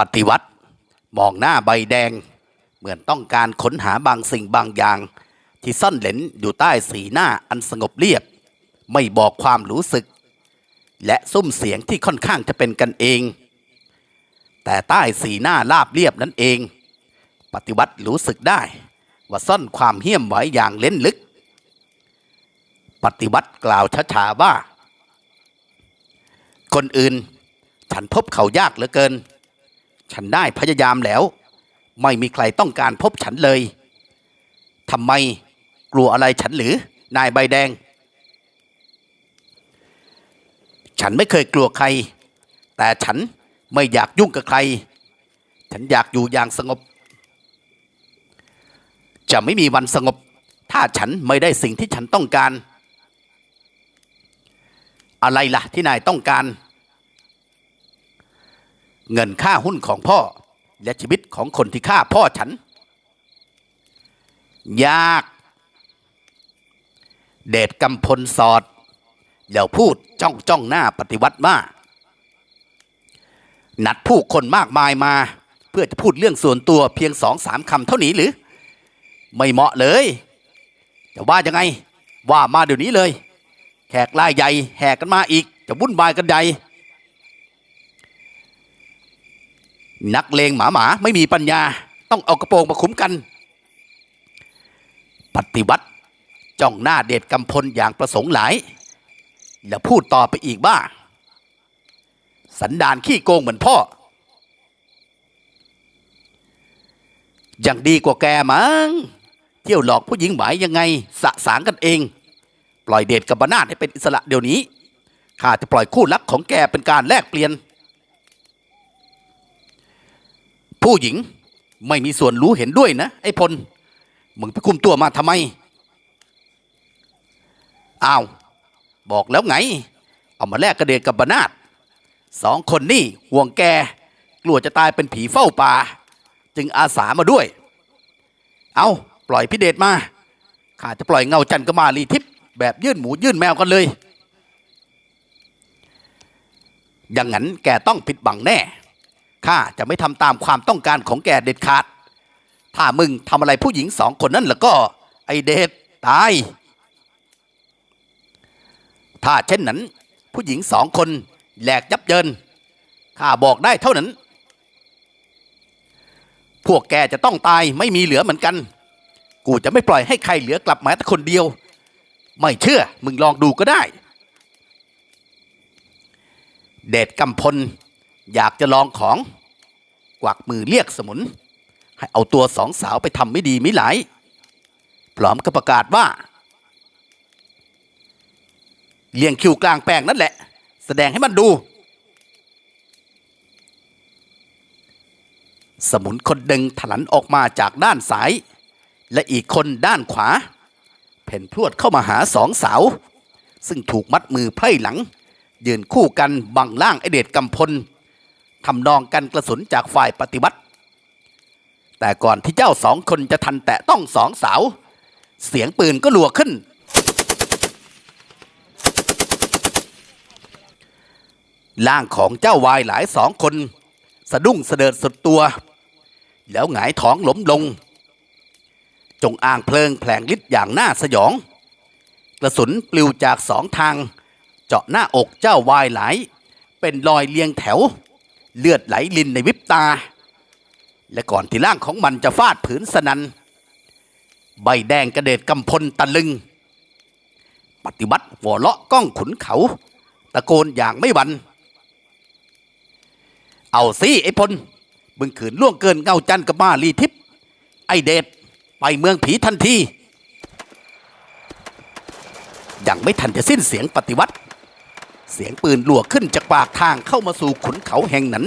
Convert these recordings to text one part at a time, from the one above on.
ปฏิวัติ มองหน้าใบแดง เหมือนต้องการค้นหาบางสิ่งบางอย่าง ที่ซ่อนเหลนอยู่ใต้สีหน้าอันสงบเรียบ ไม่บอกความรู้สึก และซุ้มเสียงที่ค่อนข้างจะเป็นกันเอง แต่ใต้สีหน้าราบเรียบนั่นเอง ปฏิวัติรู้สึกได้ว่าซ่อนความเหี้ยมไว้อย่างเล่นลึก ปฏิวัติกล่าวช้าๆว่า คนอื่น ฉันพบเขายากเหลือเกิน ฉันได้พยายามแล้ว ไม่มีใครต้องการพบฉันเลยทำไมกลัวอะไรฉันหรือนายใบแดง ฉันไม่เคยกลัวใคร แต่ฉันไม่อยากยุ่งกับใคร ฉันอยากอยู่อย่างสงบ จะไม่มีวันสงบ ถ้าฉันไม่ได้สิ่งที่ฉันต้องการ อะไรล่ะที่นายต้องการ เงินค่าหุ้นของพ่อและชีวิตของคนที่ฆ่าพ่อฉัน ยาก เดชกำพลสอดแล้วพูดจ้องจ้องหน้าปฏิวัติมานัดผู้คนมากมายมา เพื่อจะพูดเรื่องส่วนตัวเพียงสองสามคำเท่านี้หรือ ไม่เหมาะเลยจะว่ายังไง ว่ามาเดี๋ยวนี้เลย แขกรายใหญ่แห่กันมาอีก จะวุ่นวายกันใหญ่ นักเลงหมาหมาไม่มีปัญญา ต้องเอากระโปรงมาคุ้มกัน ปฏิวัติจ้องหน้าเดชกำพลอย่างประสงค์หลายแล้วพูดต่อไปอีกว่าสันดานขี้โกงเหมือนพ่อยังดีกว่าแกมั้ง เที่ยวหลอกผู้หญิงหมายยังไง สะสางกันเอง ปล่อยเดชกับบนาดให้เป็นอิสระเดี๋ยวนี้ ข้าจะปล่อยคู่รักของแกเป็นการแลกเปลี่ยน ผู้หญิง ไม่มีส่วนรู้เห็นด้วยนะ ไอ้พล มึงไปคุมตัวมาทำไม อ้าว บอกแล้วไง เอามาแลกกระเดชกับบนาดสองคนนี่ห่วงแก กลัวจะตายเป็นผีเฝ้าป่า จึงอาสามาด้วย เอาปล่อยพิเดชมา ข้าจะปล่อยเงาจันทร์กบมาลีทิพย์แบบยื่นหมูยื่นแมวกันเลย อย่างนั้นแกต้องผิดบังแน่ ข้าจะไม่ทำตามความต้องการของแกเด็ดขาด ถ้ามึงทำอะไรผู้หญิงสองคนนั้นแล้วก็ไอเดชตาย ถ้าเช่นนั้น ผู้หญิงสองคนแหลกยับเยินข้าบอกได้เท่านั้น พวกแกจะต้องตายไม่มีเหลือเหมือนกัน กูจะไม่ปล่อยให้ใครเหลือกลับมาแต่คนเดียว ไม่เชื่อมึงลองดูก็ได้ เดชกำพล อยากจะลองของกวักมือเรียกสมุน ให้เอาตัวสองสาวไปทำไม่ดีไม่หลายพร้อมกับประกาศว่า เลี้ยงคิวกลางแปลงนั่นแหละ แสดงให้มันดู สมุนคนดึงถลันออกมาจากด้านซ้าย และอีกคนด้านขวา เพ่นพรวดเข้ามาหาสองสาว ซึ่งถูกมัดมือไพร่หลังยืนคู่กันบังล่างไอเดชกำพล ทำนองกันกระสุนจากฝ่ายปฏิวัติ แต่ก่อนที่เจ้าสองคนจะทันแตะต้องสองสาว เสียงปืนก็ลัวขึ้น ร่างของเจ้าวายหลายสองคน สะดุ้งสะดิดสุดตัว แล้วหงายท้องล้มลง จงอ่างเพลิงแผลงฤทธิ์อย่างน่าสยอง กระสุนปลิวจากสองทาง เจาะหน้าอกเจ้าวายหลาย เป็นรอยเรียงแถว เลือดไหลลินในวิบตา และก่อนที่ร่างของมันจะฟาดผืนสนัน ใบแดงกระเด็ดกำพลตะลึง ปฏิวัติหัวเลาะก้องขุนเขา ตะโกนอย่างไม่หวัน เอาสิไอ้พล มึงขืนล่วงเกินเงาจันกับมาลีทิพย์ไอเดชไปเมืองผีทันที ยังไม่ทันจะสิ้นเสียงปฏิวัติ เสียงปืนหลวกขึ้นจากปากทางเข้ามาสู่ขุนเขาแห่งนั้น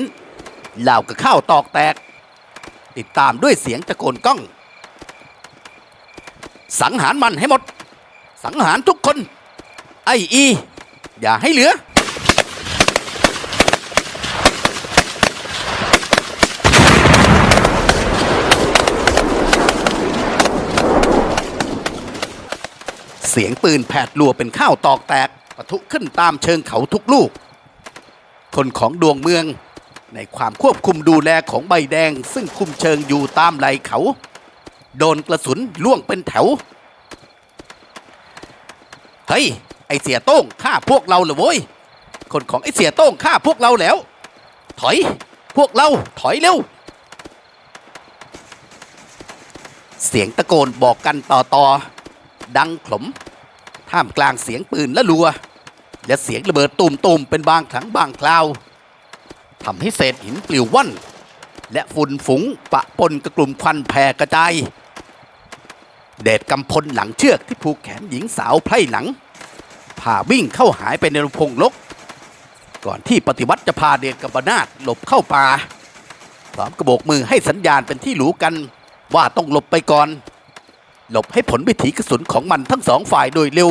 เหล่ากับข้าวตอกแตก ติดตามด้วยเสียงตะโกนก้อง สังหารมันให้หมด สังหารทุกคน ไออี อย่าให้เหลือ เสียงปืนแผดรัวเป็นข้าวตอกแตก ปะทุขึ้นตามเชิงเขาทุกลูก คนของดวงเมืองในความควบคุมดูแลของใบแดง ซึ่งคุมเชิงอยู่ตามไหลเขา โดนกระสุนล่วงเป็นแถว เฮ้ย ไอเสียโต้งฆ่าพวกเราเหรอโว้ย คนของไอเสียโต้งฆ่าพวกเราแล้ว ถอย พวกเราถอยเร็ว เสียงตะโกนบอกกันต่อต่อๆดังขลม ท่ามกลางเสียงปืนและรัว และเสียงระเบิดตูมๆเป็นบางครั้งบางคราวทำให้เศษหินปลิวว่อน และฝุ่นฝูงปะปนกับกลุ่มควันแผ่กระจายเดชกำพลหลังเชือกที่ผูกแขนหญิงสาวไพร่หลังพาวิ่งเข้าหายไปในลำพงลก ก่อนที่ปฏิวัติจะพาเดชกับบนาดหลบเข้าป่าพร้อมกระโบกมือให้สัญญาณเป็นที่รู้กันว่าต้องหลบไปก่อน หลบให้ผลวิถีกระสุนของมันทั้งสองฝ่ายโดยเร็ว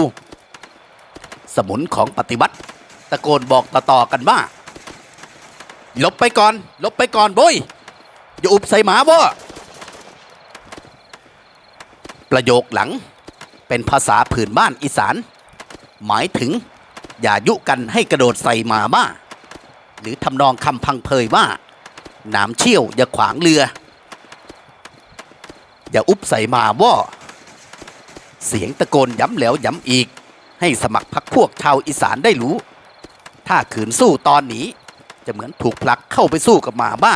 สมุนของปฏิวัติ ตะโกนบอกต่อๆกันว่าหลบไปก่อนหลบไปก่อนโบยอย่าอุบใส่หมาบ่ประโยคหลังเป็นภาษาผืนบ้านอีสาน หมายถึง อย่ายุกันให้กระโดดใส่หมาบ้า หรือทำนองคำพังเพยว่าน้ำเชี่ยวอย่าขวางเรือ อย่าอุบใส่หมาว่า เสียงตะโกนย้ำแล้วย้ำอีก ให้สมัครพักพวกชาวอีสานได้รู้ ถ้าขืนสู้ตอนนี้ จะเหมือนถูกผลักเข้าไปสู้กับหมาบ้า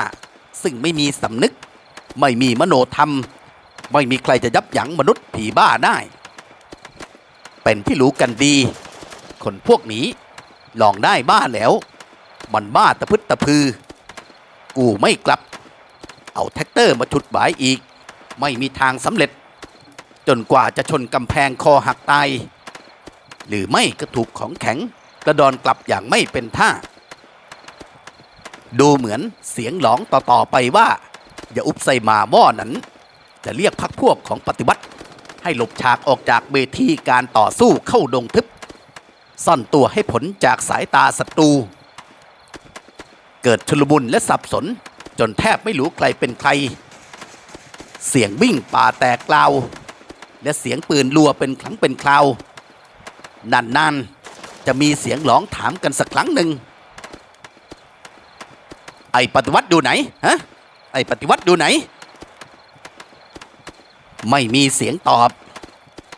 ซึ่งไม่มีสำนึก ไม่มีมโนธรรม ไม่มีใครจะยับยั้งมนุษย์ผีบ้าได้ เป็นที่รู้กันดี คนพวกนี้ลองได้บ้าแล้ว มันบ้าตะพึดตะพือ กูไม่กลับ เอาแท็กเตอร์มาฉุดหวายอีก ไม่มีทางสำเร็จ จนกว่าจะชนกำแพงคอหักตาย หรือไม่ก็ถูกของแข็งกระดอนกลับอย่างไม่เป็นท่า ดูเหมือนเสียงหลองต่อๆไปว่า อย่าอุบใส่มาหม้อนั้น จะเรียกพักพวกของปฏิวัติ ให้หลบฉากออกจากเวทีการต่อสู้เข้าดงทึบ ซ่อนตัวให้ผลจากสายตาศัตรู เกิดชุลมุนและสับสนจนแทบไม่รู้ใครเป็นใคร เสียงวิ่งป่าแตกกลาว และเสียงปืนรัวเป็นครั้งเป็นคราว นานๆ จะมีเสียงร้องถามกันสักครั้งหนึ่ง ไอ้ปฏิวัติดูไหนฮะไอ้ปฏิวัติดูไหน ไม่มีเสียงตอบ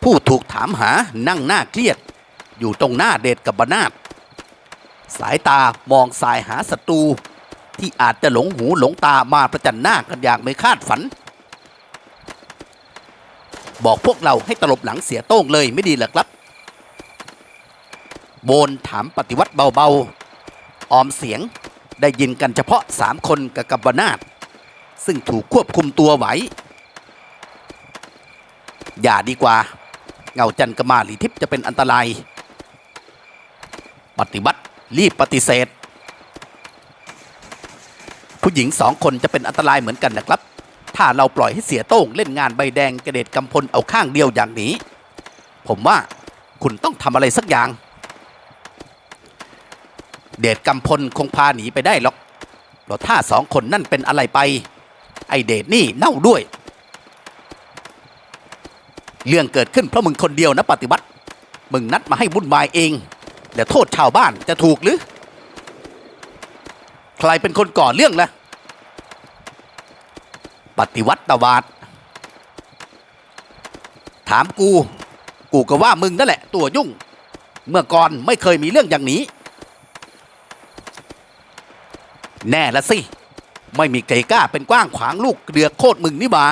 ผู้ถูกถามหานั่งหน้าเครียด อยู่ตรงหน้าเดชกับบนาดสายตามองสายหาศัตรูที่อาจจะหลงหูหลงตามาประจันหน้ากันอย่างไม่คาดฝัน บอกพวกเราให้ตลบหลังเสียโต้งเลยไม่ดีเหรอครับ โบนถามปฏิวัติเบาๆ ออมเสียงได้ยินกันเฉพาะสามคนกับกับบนาดซึ่งถูกควบคุมตัวไว้ อย่าดีกว่า เงาจันกมาหลีทิพย์จะเป็นอันตราย ปฏิวัติรีบปฏิเสธ ผู้หญิงสองคนจะเป็นอันตรายเหมือนกันนะครับ ถ้าเราปล่อยให้เสียโต้งเล่นงานใบแดงกระเด็ดกำพลเอาข้างเดียวอย่างนี้ ผมว่าคุณต้องทำอะไรสักอย่าง เดชกำพลคงพาหนีไปได้หรอกเพราะถ้าสองคนนั่นเป็นอะไรไป ไอเดชนี่เน่าด้วย เรื่องเกิดขึ้นเพราะมึงคนเดียวนะปฏิวัติ มึงนัดมาให้วุ่นวายเองเดี๋ยวโทษชาวบ้านจะถูกหรือ ใครเป็นคนก่อเรื่องล่ะ ปฏิวัติตวาดถามกู กูก็ว่ามึงนั่นแหละ ตัวยุ่ง เมื่อก่อนไม่เคยมีเรื่องอย่างนี้ แน่ละสิ ไม่มีใครกล้าเป็นกว้างขวางลูกเดือกโคตรมึงนี่บา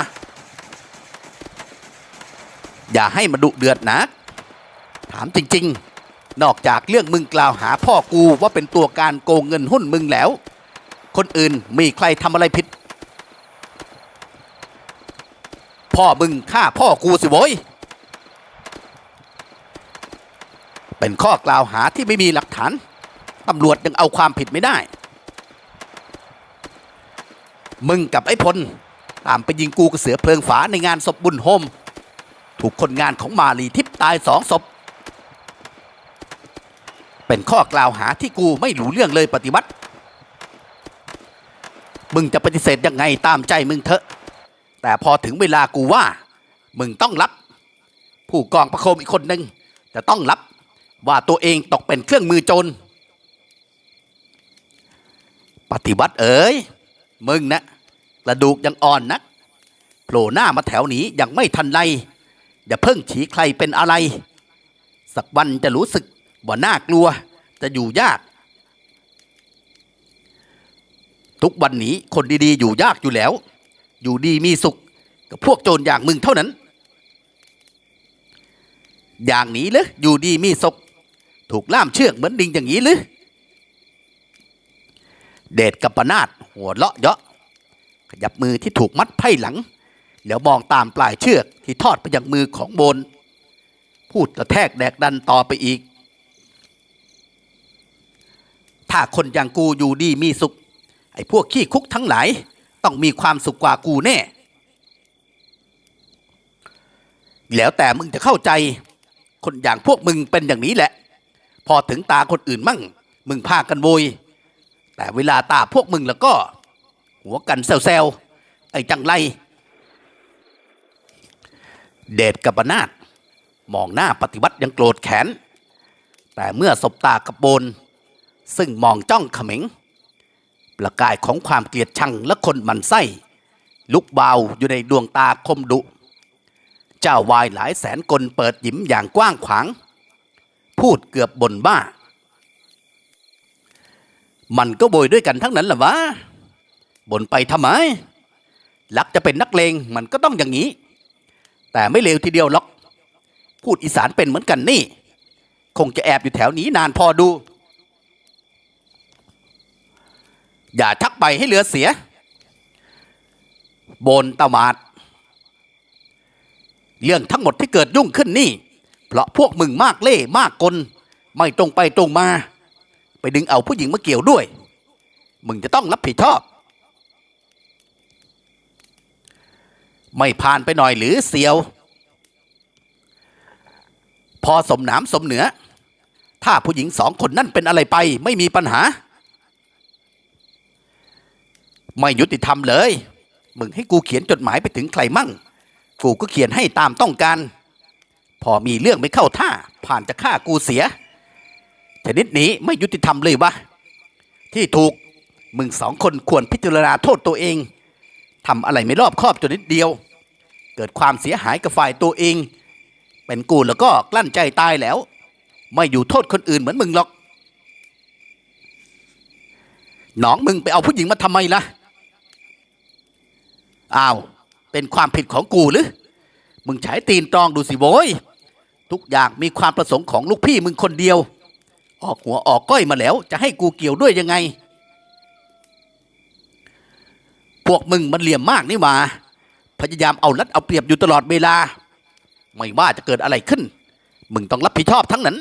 อย่าให้มาดุเดือดนะ ถามจริง ๆ นอกจากเรื่องมึงกล่าวหาพ่อกูว่าเป็นตัวการโกงเงินหุ้นมึงแล้ว คนอื่นมีใครทำอะไรผิด พ่อมึงฆ่าพ่อกูสิโว้ยเป็นข้อกล่าวหาที่ไม่มีหลักฐานตำรวจยังเอาความผิดไม่ได้ มึงกับไอ้พลตามไปยิงกูกับเสือเพลิงฝาในงานศพบุญโฮม ถูกคนงานของมาลีทิพย์ตายสองศพ เป็นข้อกล่าวหาที่กูไม่รู้เรื่องเลยปฏิวัติ มึงจะปฏิเสธยังไงตามใจมึงเถอะ แต่พอถึงเวลากูว่า มึงต้องรับ ผู้กองประโคมอีกคนหนึ่งจะต้องรับว่าตัวเองตกเป็นเครื่องมือโจรปฏิวัติเอ๋ยมึงนะกระดูกยังอ่อนนักโผล่หน้ามาแถวนี้ยังไม่ทันไรอย่าเพิ่งฉีใครเป็นอะไร สักวันจะรู้สึกว่าน่ากลัว จะอยู่ยาก ทุกวันนี้คนดีๆ อยู่ยากอยู่แล้ว อยู่ดีมีสุข กับพวกโจรอย่างมึงเท่านั้น อย่างนี้หรืออยู่ดีมีสุข ถูกล่ามเชือกเหมือนดิงอย่างนี้หรือเดชกับปนาดหัวเลาะเยาะขยับมือที่ถูกมัดไพ่หลัง แล้วมองตามปลายเชือกที่ทอดไปยังมือของโบน พูดกระแทกแดกดันต่อไปอีก ถ้าคนอย่างกูอยู่ดีมีสุข ไอ้พวกขี้คุกทั้งหลาย ต้องมีความสุขกว่ากูแน่ แล้วแต่มึงจะเข้าใจ คนอย่างพวกมึงเป็นอย่างนี้แหละ พอถึงตาคนอื่นมั่ง มึงพากันโวย แต่เวลาตาพวกมึงแล้วก็ หัวกันแซวๆไอ้จังไร เดชกับนาดมองหน้าปฏิวัติยังโกรธแขน แต่เมื่อสบตากับโบน ซึ่งมองจ้องเขม็ง ประกายของความเกลียดชังและคนมันไส้ ลุกเบาอยู่ในดวงตาคมดุ เจ้าวายหลายแสนคนเปิดหยิมอย่างกว้างขวาง พูดเกือบบ่นบ้า มันก็โบยด้วยกันทั้งนั้นแหละวะบ่นไปทำไมลักจะเป็นนักเลงมันก็ต้องอย่างนี้ แต่ไม่เลวทีเดียวหรอก พูดอีสานเป็นเหมือนกันนี่ คงจะแอบอยู่แถวนี้นานพอดู อย่าชักไปให้เหลือเสีย บนตมาดเรื่องทั้งหมดที่เกิดยุ่งขึ้นนี่ เพราะพวกมึงมากเล่มากกล ไม่ตรงไปตรงมา ไปดึงเอาผู้หญิงมาเกี่ยวด้วย มึงจะต้องรับผิดชอบ ไม่ผ่านไปหน่อยหรือเสียว พอสมหนามสมเหนือ ถ้าผู้หญิงสองคนนั่นเป็นอะไรไปไม่มีปัญหา ไม่ยุติธรรมเลย มึงให้กูเขียนจดหมายไปถึงใครมั่ง กูก็เขียนให้ตามต้องการ พอมีเรื่องไม่เข้าท่า ผ่านจะฆ่ากูเสียชนิดนี้ไม่ยุติธรรมเลยวะ ที่ถูกมึงสองคนควรพิจารณาโทษตัวเองทำอะไรไม่รอบคอบจนนิดเดียว เกิดความเสียหายกับฝ่ายตัวเอง เป็นกูแล้วก็กลั้นใจตายแล้ว ไม่อยู่โทษคนอื่นเหมือนมึงหรอก หนองมึงไปเอาผู้หญิงมาทำไมล่ะ อ้าว เป็นความผิดของกูหรือ มึงใช้ตีนตองดูสิโว้ย ทุกอย่างมีความประสงค์ของลูกพี่มึงคนเดียว ออกหัวออกก้อยมาแล้ว จะให้กูเกี่ยวด้วยยังไง พวกมึงมันเหลี่ยมมากนี่หว่า พยายามเอารัดเอาเปรียบอยู่ตลอดเวลา ไม่ว่าจะเกิดอะไรขึ้น มึงต้องรับผิดชอบทั้งนั้น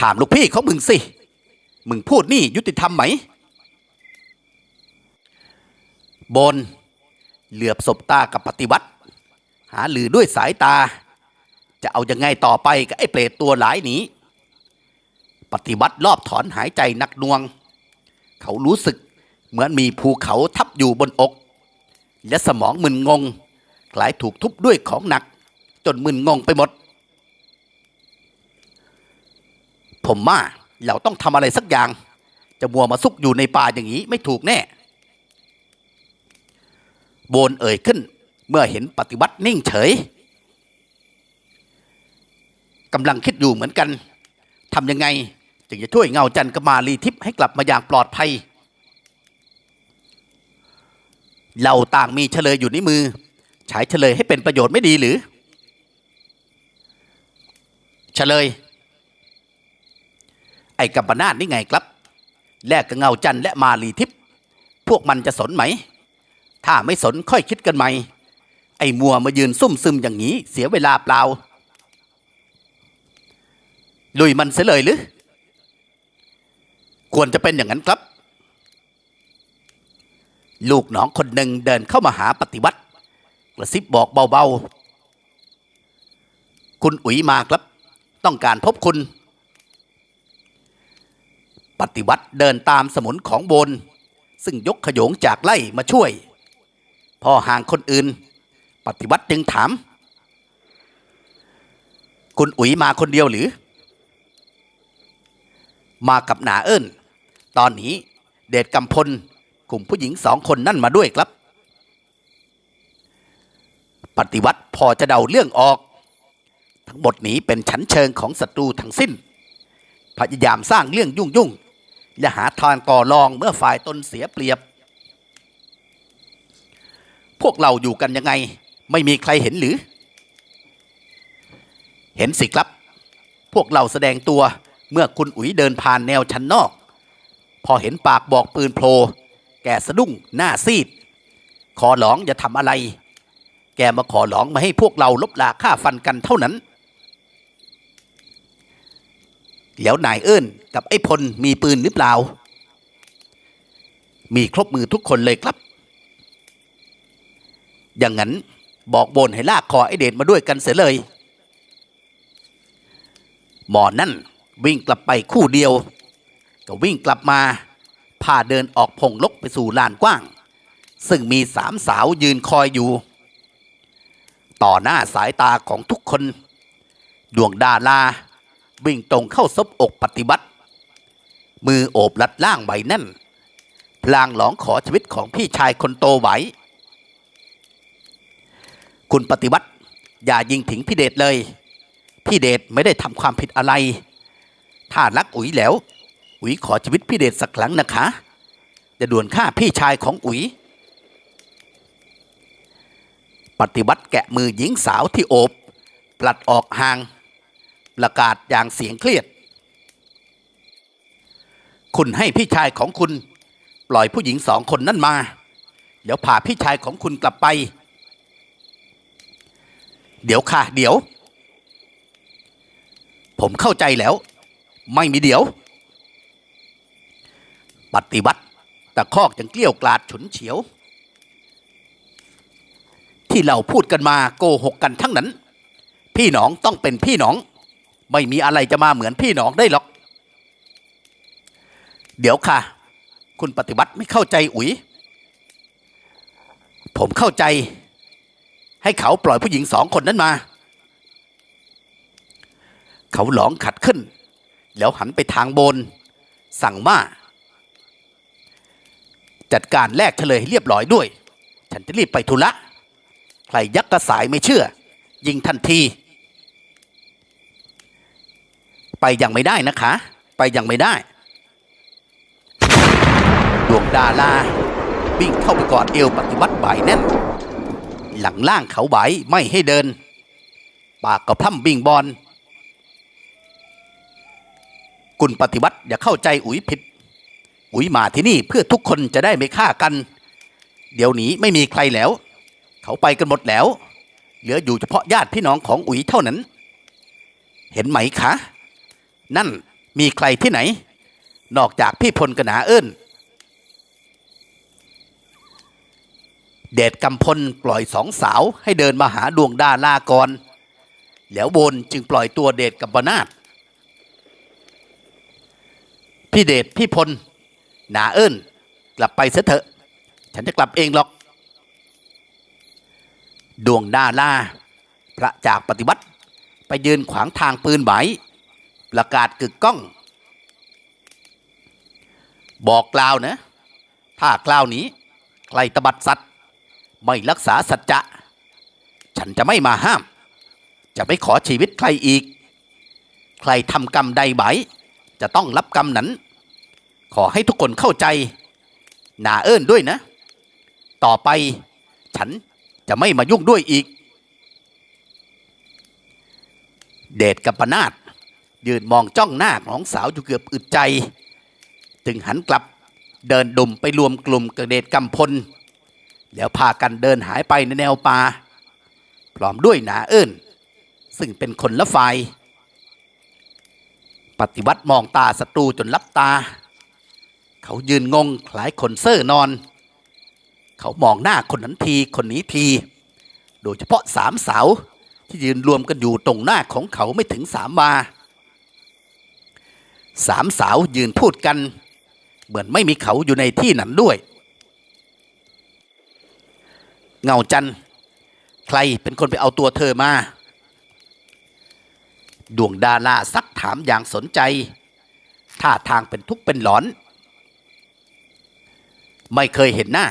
ถามลูกพี่เขามึงสิ มึงพูดนี่ยุติธรรมไหม บน เหลือบศบตากับปฏิวัติ หาหรือด้วยสายตา จะเอายังไงต่อไปกับไอ้เปรตตัวหลายนี้ปฏิวัติรอบถอนหายใจนักนวง เขารู้สึกเหมือนมีภูเขาทับอยู่บนอก และสมองมึนงงคล้ายถูกทุบด้วยของหนัก จนมึนงงไปหมด ผมว่าเราต้องทำอะไรสักอย่าง จะมัวมาซุกอยู่ในป่าอย่างนี้ไม่ถูกแน่ โบนเอ่ยขึ้น เมื่อเห็นปฏิวัตินิ่งเฉยกำลังคิดอยู่เหมือนกันทำยังไง จึงจะช่วยเงาจันทร์กมาลีทิพย์ให้กลับมาอย่างปลอดภัย เราต่างมีเฉลยอยู่ในมือ ใช้เฉลยให้เป็นประโยชน์ไม่ดีหรือ เฉลย ไอ้กัมปนาตนี่ไงครับ แลกกับเงาจันทร์และมาลีทิพย์พวกมันจะสนไหม ถ้าไม่สนค่อยคิดกันใหม่ ไอ้มัวมายืนซุ่มซึมอย่างนี้เสียเวลาเปล่า ลุยมันเสียเลยหรือ ควรจะเป็นอย่างนั้นครับ ลูกน้องคนหนึ่งเดินเข้ามาหาปฏิวัติกระซิบบอกเบาๆ คุณอุ๋ยมาครับ ต้องการพบคุณ ปฏิวัติเดินตามสมุนของบน ซึ่งยกขยงจากไล่มาช่วย พอห่างคนอื่น ปฏิวัติจึงถาม คุณอุ๋ยมาคนเดียวหรือ มากับหนาเอิญตอนนี้เดชกำพลกลุ่มผู้หญิงสองคนนั่นมาด้วยครับ ปฏิวัติพอจะเดาเรื่องออก ทั้งหมดนี้เป็นชั้นเชิงของศัตรูทั้งสิ้น พยายามสร้างเรื่องยุ่งยุ่งและหาทางก่อรองเมื่อฝ่ายตนเสียเปรียบ พวกเราอยู่กันยังไง ไม่มีใครเห็นหรือ เห็นสิครับ พวกเราแสดงตัวเมื่อคุณอุ๋ยเดินผ่านแนวชั้นนอก พอเห็นปากบอกปืนโผล่แกสะดุ้งหน้าซีด ขอหลองอย่าทำอะไร แกมาขอหลองมาให้พวกเราลบลาฆ่าฟันกันเท่านั้นแล้วนายเอิ้นกับไอ้พลมีปืนหรือเปล่า มีครบมือทุกคนเลยครับ อย่างนั้นบอกบนให้ลากคอไอเดชมาด้วยกันเสียเลย หมอนั่นวิ่งกลับไปคู่เดียว ก็วิ่งกลับมาพาเดินออกพงลกไปสู่ลานกว้าง ซึ่งมีสามสาวยืนคอยอยู่ ต่อหน้าสายตาของทุกคน ดวงดาราวิ่งตรงเข้าซบอกปฏิบัติ มือโอบรัดล่างใบแน่น พลางหลองขอชีวิตของพี่ชายคนโตไว้ คุณปฏิวัติ อย่ายิงถึงพี่เดชเลย พี่เดชไม่ได้ทำความผิดอะไร ถ้ารักอุ๋ยแล้ว อุ๋ยขอชีวิตพี่เดชสักครั้งนะคะจะด่วนฆ่าพี่ชายของอุ๋ย ปฏิวัติแกะมือหญิงสาวที่โอบปลัดออกห่าง ประกาศอย่างเสียงเครียด คุณให้พี่ชายของคุณ ปล่อยผู้หญิงสองคนนั้นมา เดี๋ยวพาพี่ชายของคุณกลับไป เดี๋ยวค่ะ เดี๋ยว ผมเข้าใจแล้ว ไม่มีเดี๋ยว ปฏิวัติตะคอกจังเกลี้ยวกลาดฉุนเฉียว ที่เราพูดกันมาโกหกกันทั้งนั้น พี่น้องต้องเป็นพี่น้อง ไม่มีอะไรจะมาเหมือนพี่น้องได้หรอก เดี๋ยวค่ะ คุณปฏิวัติไม่เข้าใจอุ๋ย ผมเข้าใจ ให้เขาปล่อยผู้หญิงสองคนนั้นมา เขาหลองขัดขึ้น แล้วหันไปทางบน สั่งว่า จัดการแลกเฉลยให้เรียบร้อยด้วย ฉันจะรีบไปธุระใครยักกระสายไม่เชื่อ ยิงทันที ไปยังไม่ได้นะคะ ไปยังไม่ได้ดวงดาราวิ่งเข้าไปกอดเอวปฏิวัติบ่ายแน่น หลังล่างเขาไหวไม่ให้เดิน ปากก็พร่ำบิ่งบอลกุลปฏิวัติอย่าเข้าใจอุ๋ยผิด อุ๋ยมาที่นี่เพื่อทุกคนจะได้ไม่ฆ่ากัน เดี๋ยวนี้ไม่มีใครแล้ว เขาไปกันหมดแล้ว เหลืออยู่เฉพาะญาติพี่น้องของอุ๋ยเท่านั้น เห็นไหมคะ นั่นมีใครที่ไหน นอกจากพี่พลกนาเอิ้น เดชกำพลปล่อยสองสาวให้เดินมาหาดวงดาลากร แล้วบนจึงปล่อยตัวเดชกับบนาถพี่เดชพี่พลหนาเอิ้นกลับไปเสเถอะ ฉันจะกลับเองหรอก ดวงดาล่าพระจากปฏิวัติ ไปยืนขวางทางปืนไหวประกาศกึกก้อง บอกกล่าวนะ ถ้ากล่าวนี้ใครตบัดสัตว ไม่รักษาสัจจะ ฉันจะไม่มาห้าม จะไม่ขอชีวิตใครอีก ใครทำกรรมใดไบจะต้องรับกรรมนั้น ขอให้ทุกคนเข้าใจหนาเอิ้นด้วยนะ ต่อไปฉันจะไม่มายุ่งด้วยอีก เดชกับปนาตยืนมองจ้องหน้าของสาวอยู่เกือบอึดใจ จึงหันกลับเดินดุมไปรวมกลุ่มกับเดชกำพล แล้วพากันเดินหายไปในแนวป่าพร้อมด้วยหนาเอิ้นซึ่งเป็นคนละฝ่ายปฏิวัติมองตาศัตรูจนลับตา เขายืนงงคล้ายคนเซ่อนอน เขามองหน้าคนนั้นทีคนนี้ที โดยเฉพาะสามสาวที่ยืนรวมกันอยู่ตรงหน้าของเขาไม่ถึงสามวาสามสาวยืนพูดกัน เหมือนไม่มีเขาอยู่ในที่นั้นด้วย เงาจันใครเป็นคนไปเอาตัวเธอมา ดวงดาราซักถามอย่างสนใจท่าทางเป็นทุกข์เป็นหลอน ไม่เคยเห็นหน้า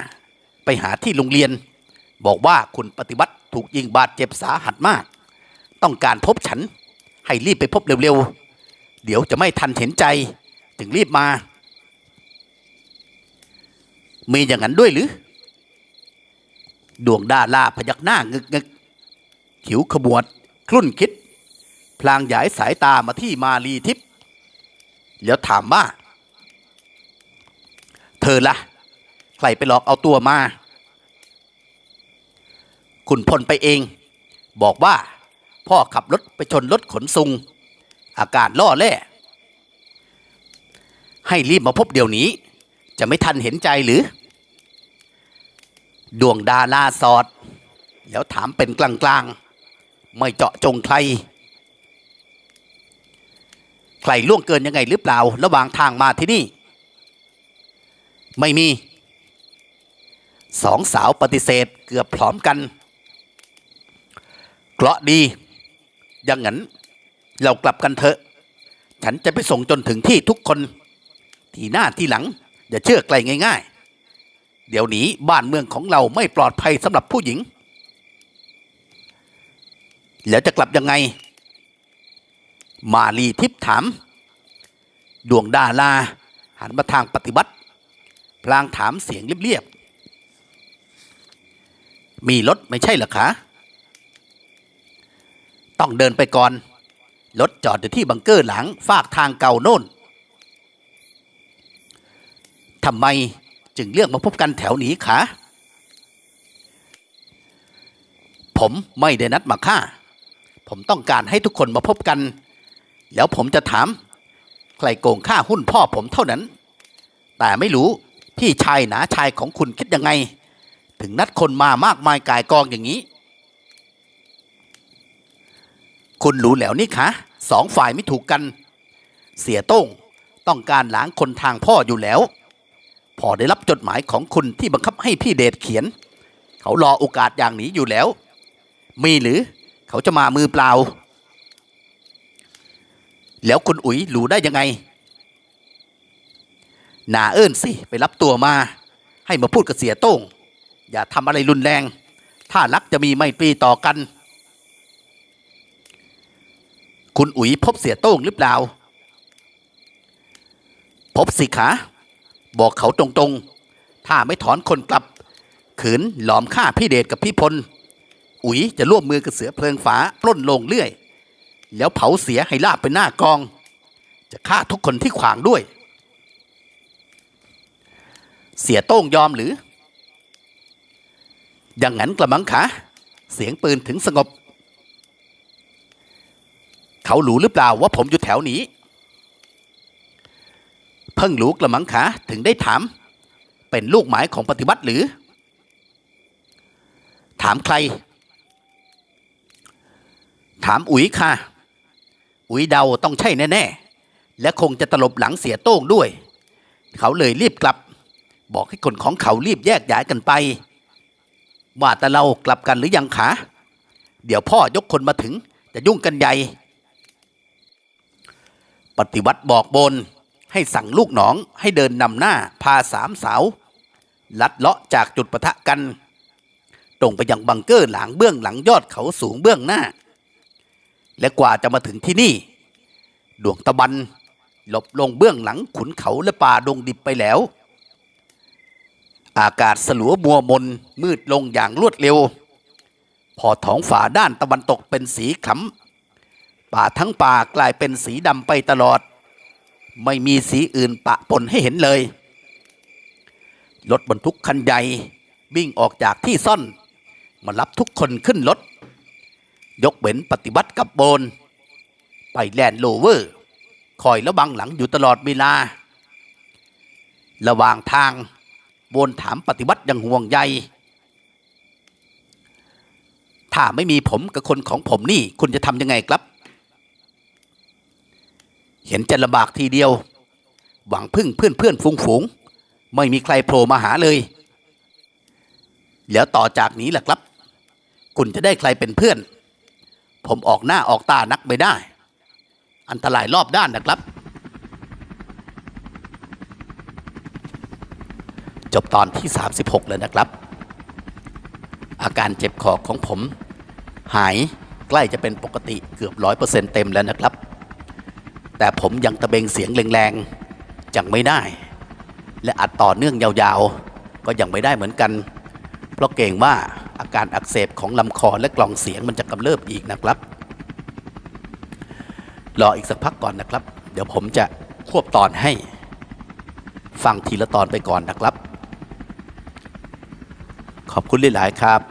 ไปหาที่โรงเรียน บอกว่าคุณปฏิบัติถูกยิงบาดเจ็บสาหัสมาก ต้องการพบฉัน ให้รีบไปพบเร็วๆ เดี๋ยวจะไม่ทันเห็นใจ ถึงรีบมา มีอย่างนั้นด้วยหรือ ดวงดาราพยักหน้างึกงึกๆขิวขบวดครุ่นคิด พลางหยายสายตามาที่มาลีทิพย์แล้วถามว่า เธอละ่ะใครไปหลอกเอาตัวมา คุณพลไปเอง บอกว่า พ่อขับรถไปชนรถขนส่งอาการล่อแร่ให้รีบมาพบเดี๋ยวนี้ จะไม่ทันเห็นใจหรือ ดวงดาราสอดแล้วถามเป็นกลางๆ ไม่เจาะจงใคร ใครล่วงเกินยังไงหรือเปล่า ระหว่างทางมาที่นี่ ไม่มี สองสาวปฏิเสธเกือบพร้อมกันเกราะดีอย่างนั้น เรากลับกันเถอะ ฉันจะไปส่งจนถึงที่ทุกคน ที่หน้าที่หลัง อย่าเชื่อใครง่าย ๆ เดี๋ยวนี้บ้านเมืองของเราไม่ปลอดภัยสำหรับผู้หญิง แล้วจะกลับยังไง มาลีทิพถาม ดวงดาราหันมาทางปฏิบัติ พลางถามเสียงเรียบๆ มีรถไม่ใช่หรอคะ ต้องเดินไปก่อน รถจอดอยู่ที่บังเกอร์หลัง ฝากทางเก่าโน่นทำไม จึงเลือกมาพบกันแถวนี้คะผมไม่ได้นัดมาฆ่า ผมต้องการให้ทุกคนมาพบกัน แล้วผมจะถาม ใครโกงค่าหุ้นพ่อผมเท่านั้น แต่ไม่รู้พี่ชายหนาชายของคุณคิดยังไง ถึงนัดคนมามากมายกายกองอย่างนี้ คุณรู้แล้วนี่คะสองฝ่ายไม่ถูกกัน เสียโต้งต้องการล้างคนทางพ่ออยู่แล้ว พอได้รับจดหมายของคุณที่บังคับให้พี่เดชเขียน เขารอโอกาสอย่างนี้อยู่แล้ว มีหรือเขาจะมามือเปล่า แล้วคุณอุ๋ยรู้ได้ยังไงหนาเอิ้นสิ ไปรับตัวมา ให้มาพูดกับเสียโต้ง อย่าทำอะไรรุนแรง ถ้ารักจะมีไม่ตรีต่อกัน คุณอุ๋ยพบเสียโต้งหรือเปล่า พบสิคะ บอกเขาตรงๆ ถ้าไม่ถอนคนกลับ ขืนหลอมฆ่าพี่เดชกับพี่พล อุ๋ยจะร่วมมือกับเสือเพลิงฝาปล้นลงเรื่อย แล้วเผาเสียให้ลาบไปหน้ากอง จะฆ่าทุกคนที่ขวางด้วย เสียโต้งยอมหรือ อย่างนั้นกระมังคะเสียงปืนถึงสงบ เขาหรู้หรือเปล่าว่าผมอยู่แถวนี้ เพิ่งรู้กระมังคะถึงได้ถาม เป็นลูกหมายของปฏิบัติหรือ ถามใคร ถามอุ๋ยค่ะ อุ๋ยเดาต้องใช่แน่ ๆ และคงจะตลบหลังเสียโต้งด้วย เขาเลยรีบกลับ บอกให้คนของเขารีบแยกย้ายกันไปว่าแต่เรากลับกันหรือยังคะเดี๋ยวพ่อยกคนมาถึง จะยุ่งกันใหญ่ ปฏิวัติบอกบน ให้สั่งลูกหนองให้เดินนำหน้าพาสามสาว ลัดเลาะจากจุดปะทะกัน ตรงไปยังบังเกอร์หลังเบื้องหลังยอดเขาสูงเบื้องหน้า และกว่าจะมาถึงที่นี่ ดวงตะบันหลบลงเบื้องหลังขุนเขาและป่าดงดิบไปแล้ว อากาศสลัวมัวมนมืดลงอย่างรวดเร็ว พอท้องฝาด้านตะวันตกเป็นสีขำป่าทั้งป่ากลายเป็นสีดำไปตลอด ไม่มีสีอื่นปะปนให้เห็นเลย รถบรรทุกคันใหญ่วิ่งออกจากที่ซ่อน มารับทุกคนขึ้นรถ ยกเว้นปฏิบัติกับโบน ไปแลนด์โลเวอร์ คอยระวังหลังอยู่ตลอดเวลา ระหว่างทางโบนถามปฏิบัติอยังห่วงใย ถ้าไม่มีผมกับคนของผมนี่ คุณจะทำยังไงครับ เห็นจะลำบากทีเดียว หวังพึ่งเพื่อนเพื่อนฝูงฝูง ไม่มีใครโผล่มาหาเลย แล้วต่อจากนี้แหละครับ คุณจะได้ใครเป็นเพื่อน ผมออกหน้าออกตานักไม่ได้ อันตรายรอบด้านนะครับ จบตอนที่ 36 เลยนะครับ อาการเจ็บคอของผม หายใกล้จะเป็นปกติเกือบร้อยเปอร์เซ็นต์เต็มแล้วนะครับ แต่ผมยังตะเบงเสียงแรงๆยังไม่ได้ และอัดต่อเนื่องยาวๆ ก็ยังไม่ได้เหมือนกัน เพราะเกรงว่าอาการอักเสบของลำคอและกล่องเสียงมันจะกำเริบอีกนะครับ รออีกสักพักก่อนนะครับ เดี๋ยวผมจะควบตอนให้ฟังทีละตอนไปก่อนนะครับ ขอบคุณหลาย ๆ ครับ